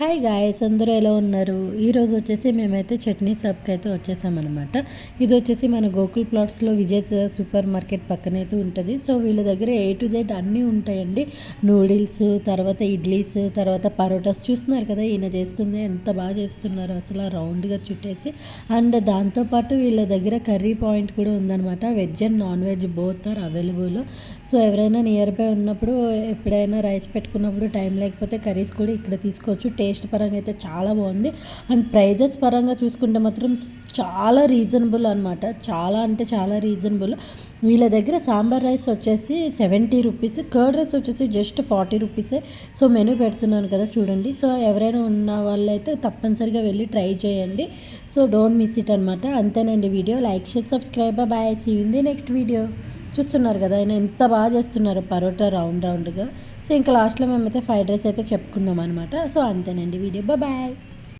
Hi guys అందరూ ఎలా ఉన్నారు? ఈరోజు వచ్చేసి మేమైతే చట్నీ షాప్కి అయితే వచ్చేసామన్నమాట. ఇది వచ్చేసి మన గోకుల్ ప్లాట్స్లో విజయ్ సూపర్ మార్కెట్ పక్కనైతే ఉంటుంది. సో వీళ్ళ దగ్గర ఏ టు జెడ్ అన్నీ ఉంటాయండి. నూడిల్స్ తర్వాత ఇడ్లీస్ తర్వాత పరోటాస్. చూస్తున్నారు కదా ఈయన చేస్తుంది ఎంత బాగా చేస్తున్నారు అసలు రౌండ్గా చుట్టేసి. అండ్ దాంతోపాటు వీళ్ళ దగ్గర కర్రీ పాయింట్ కూడా ఉందన్నమాట. Veg and non veg both are available. So ఎవరైనా నియర్ బై ఉన్నప్పుడు ఎప్పుడైనా రైస్ పెట్టుకున్నప్పుడు టైం లేకపోతే కర్రీస్ కూడా ఇక్కడ తీసుకోవచ్చు. టేస్ట్ పరంగా అయితే చాలా బాగుంది. అండ్ ప్రైజెస్ పరంగా చూసుకుంటే మాత్రం చాలా రీజనబుల్ అనమాట చాలా అంటే చాలా రీజనబుల్. వీళ్ళ దగ్గర సాంబార్ రైస్ వచ్చేసి సెవెంటీ రూపీస్ కర్డ్ రైస్ వచ్చేసి జస్ట్ ఫార్టీ రూపీసే. సో మెనూ పెడుతున్నాను కదా చూడండి. సో ఎవరైనా ఉన్న వాళ్ళైతే తప్పనిసరిగా వెళ్ళి ట్రై చేయండి. సో డోంట్ మిస్ ఇట్ అనమాట అంతేనండి వీడియో. లైక్ చేసి సబ్స్క్రైబ్. బాయ్. చీవింది ఉంది నెక్స్ట్ వీడియో చూస్తున్నారు కదా ఆయన ఎంత బాగా చేస్తున్నారు పరోటా రౌండ్ రౌండ్గా. సో ఇంకా లాస్ట్లో మేమైతే ఫ్రైడ్ రైస్ అయితే చెప్పుకుందాం అనమాట సో అంతేనండి వీడియో. బాయ్.